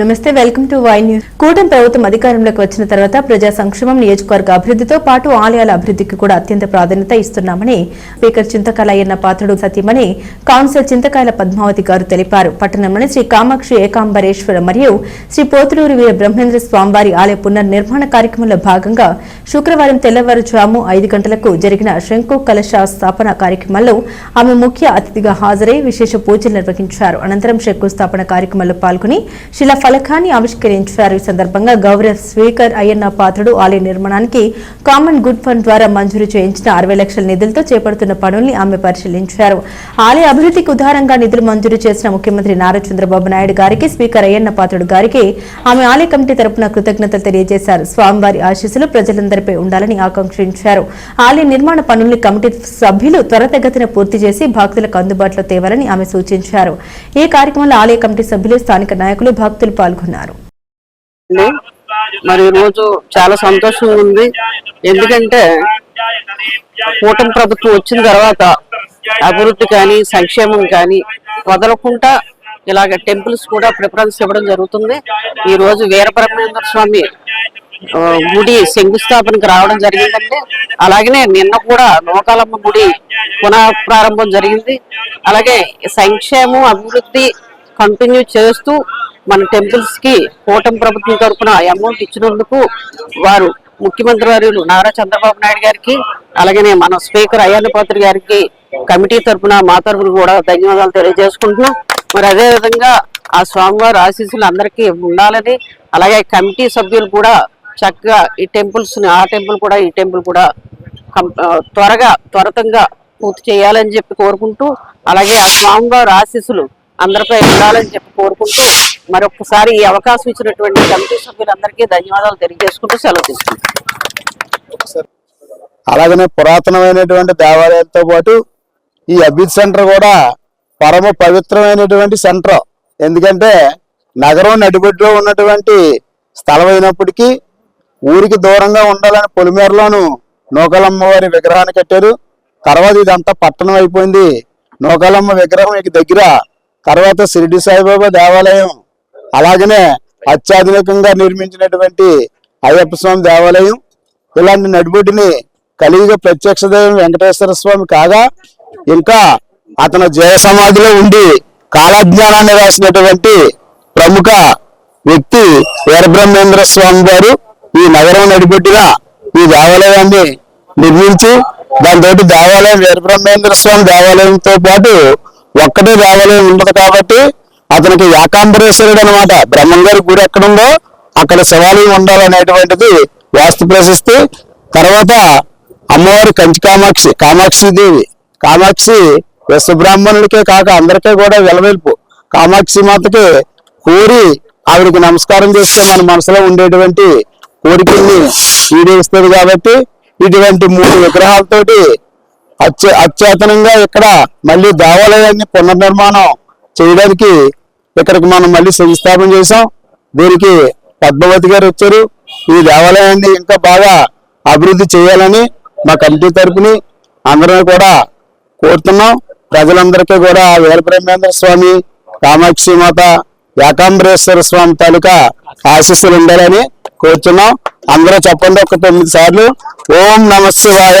నమస్తే welcome to Y news. కూటమి ప్రభుత్వం అధికారంలోకి వచ్చిన తర్వాత ప్రజా సంక్షేమం నియోజకవర్గ అభివృద్ధితో పాటు ఆలయాల అభివృద్ధికి కూడా అత్యంత ప్రాధాన్యత ఇస్తున్నామని స్పీకర్ చింతకాలయ్యన్న పాత్రుడు సతీమణి కౌన్సిలర్ చింతకాయల పద్మావతి గారు తెలిపారు. పట్టణంలోని శ్రీ కామాక్షి ఏకాంబరేశ్వర మరియు శ్రీ పోతులూరు వీర బ్రహ్మేంద్ర స్వామివారి ఆలయ పునర్నిర్మాణ కార్యక్రమంలో భాగంగా శుక్రవారం తెల్లవారుజాము ఐదు గంటలకు జరిగిన శంకు కలశ స్థాపన కార్యక్రమంలో ఆమె ముఖ్య అతిథిగా హాజరై విశేష పూజలు నిర్వహించారు. అనంతరం శంకుస్థాపన కార్యక్రమంలో పాల్గొని శిలా ఫలకాన్ని ఆవిష్కరించారు. ఈ సందర్భంగా గౌరవ స్పీకర్ అయ్యన్న పాత్రుడు ఆలయ నిర్మాణానికి కామన్ గుడ్ ఫండ్ ద్వారా మంజూరు చేయించిన అరవై లక్షల నిధులతో చేపడుతున్న పనుల్ని ఆమె పరిశీలించారు. ఆలయ అభివృద్ధికి ఉదారంగా నిధులు మంజూరు చేసిన ముఖ్యమంత్రి నారా చంద్రబాబు నాయుడు గారికి స్పీకర్ అయ్యన్న పాత్రుడు గారికి ఆమె ఆలయ కమిటీ తరపున కృతజ్ఞతలు తెలియజేశారు. స్వామివారి ఆశీస్సులు ప్రజలందరిపై ఉండాలని ఆకాంక్షించారు. ఆలయ నిర్మాణ పనుల్ని కమిటీ సభ్యులు త్వరతగతిన పూర్తి చేసి భక్తులకు అందుబాటులో తేవాలని ఆమె సూచించారు. ఈ కార్యక్రమంలో ఆలయ కమిటీ సభ్యులు స్థానిక నాయకులు భక్తులు పాల్గొన్నారు. మరి ఈ రోజు చాలా సంతోషంగా ఉంది. ఎందుకంటే కూటమి ప్రభుత్వం వచ్చిన తర్వాత అభివృద్ధి కానీ సంక్షేమం కానీ వదలకుండా ఇలాగ టెంపుల్స్ కూడా ప్రిఫరెన్స్ ఇవ్వడం జరుగుతుంది. ఈ రోజు వీరబ్రహ్మేంద్ర స్వామి గుడి శంకుస్థాపనకి రావడం జరిగిందండి. అలాగనే నిన్న కూడా నూకాలమ్మ గుడి పునః ప్రారంభం జరిగింది. అలాగే సంక్షేమం అభివృద్ధి కంటిన్యూ చేస్తూ మన టెంపుల్స్కి కూటమి ప్రభుత్వం తరఫున అమౌంట్ ఇచ్చినందుకు వారు ముఖ్యమంత్రి వారు నారా చంద్రబాబు నాయుడు గారికి అలాగనే మన స్పీకర్ అయ్యన్న పాత్ర గారికి కమిటీ తరఫున మా తరఫున కూడా ధన్యవాదాలు తెలియజేసుకుంటున్నాం. మరి అదే విధంగా ఆ స్వామివారి ఆశీస్సులు అందరికీ ఉండాలని అలాగే కమిటీ సభ్యులు కూడా చక్కగా ఈ టెంపుల్స్ ఆ టెంపుల్ కూడా ఈ టెంపుల్ కూడా త్వరగా త్వరతంగా పూర్తి చేయాలని చెప్పి కోరుకుంటూ అలాగే ఆ స్వామివారి ఆశీస్సులు అందరిపై ఉండాలని చెప్పి కోరుకుంటూ మరొకసారి ఈ అవకాశం ఇచ్చినటువంటి కమిటీ సభ్యులందరికీ ధన్యవాదాలు తెలియజేసుకుంటూ సెలవు తీసుకుంటాం అలాగనే పురాతనమైనటువంటి దేవాలయాలతో పాటు ఈ అభిత్ సెంటర్ కూడా పరమ పవిత్రమైనటువంటి సెంటర్. ఎందుకంటే నగరం నడిబొడ్డులో ఉన్నటువంటి స్థలం అయినప్పటికీ ఊరికి దూరంగా ఉండాలని పొలిమేరలోను నూకలమ్మ వారి విగ్రహాన్ని కట్టారు. తర్వాత ఇదంతా పట్టణం అయిపోయింది. నూకలమ్మ విగ్రహం దగ్గర తర్వాత షిరిడి సాయిబాబా దేవాలయం అలాగనే అత్యాధునికంగా నిర్మించినటువంటి అయ్యప్ప స్వామి దేవాలయం ఇలాంటి నడిబొడ్డిని కలియుగ ప్రత్యక్ష దైవం వెంకటేశ్వర స్వామి కాగా ఇంకా అతను జయ సమాధిలో ఉండి కాలజ్ఞానాన్ని రాసినటువంటి ప్రముఖ వ్యక్తి వీరబ్రహ్మేంద్ర స్వామి గారు ఈ నగరం నడిబొడ్డిగా ఈ దేవాలయాన్ని నిర్మించి దాంతో దేవాలయం వీరబ్రహ్మేంద్ర స్వామి దేవాలయంతో పాటు ఒక్కడే దేవాలయం ఉండదు కాబట్టి అతనికి ఏకాంబరేశ్వరుడు అనమాట బ్రహ్మంగారి గుడి ఎక్కడుందో అక్కడ శివాలయం ఉండాలనేటువంటిది వాస్తు ప్రశస్తి. తర్వాత అమ్మవారి కంచి కామాక్షి కామాక్షి దేవి. కామాక్షి విశ్వబ్రాహ్మణులకే కాక అందరికీ కూడా వెలవెల్పు. కామాక్షి మాతకి కోరి ఆవిడకి నమస్కారం చేస్తే మన మనసులో ఉండేటువంటి కోరికల్ని ఈడేస్తుంది కాబట్టి ఇటువంటి మూడు విగ్రహాలతోటి అత్య అత్యాతనంగా ఇక్కడ మళ్ళీ దేవాలయాన్ని పునర్నిర్మాణం చేయడానికి ఇక్కడికి మనం మళ్ళీ శంకుస్థాపన చేసాం దీనికి పద్మావతి గారు వచ్చారు. ఈ దేవాలయాన్ని ఇంకా బాగా అభివృద్ధి చేయాలని మా కమిటీ తరపుని అందరం కూడా కోరుతున్నాం. ప్రజలందరికీ కూడా వీరబ్రహ్మేంద్ర స్వామి కామాక్షి మాత ఏకాంబరేశ్వర స్వామి తాలూకా ఆశీస్సులు ఉండాలని కోరుతున్నాం అందరూ చెప్పండి ఒక తొమ్మిది సార్లు. ఓం నమ శివాయ.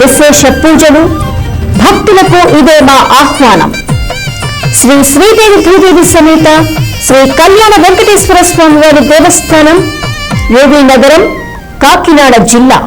విశేష పూజలు భక్తులకు ఇదే మా ఆహ్వానం. శ్రీ శ్రీదేవి భూదేవి సమేత శ్రీ కళ్యాణ వెంకటేశ్వర స్వామి వారి దేవస్థానం యోగి నగరం కాకినాడ జిల్లా.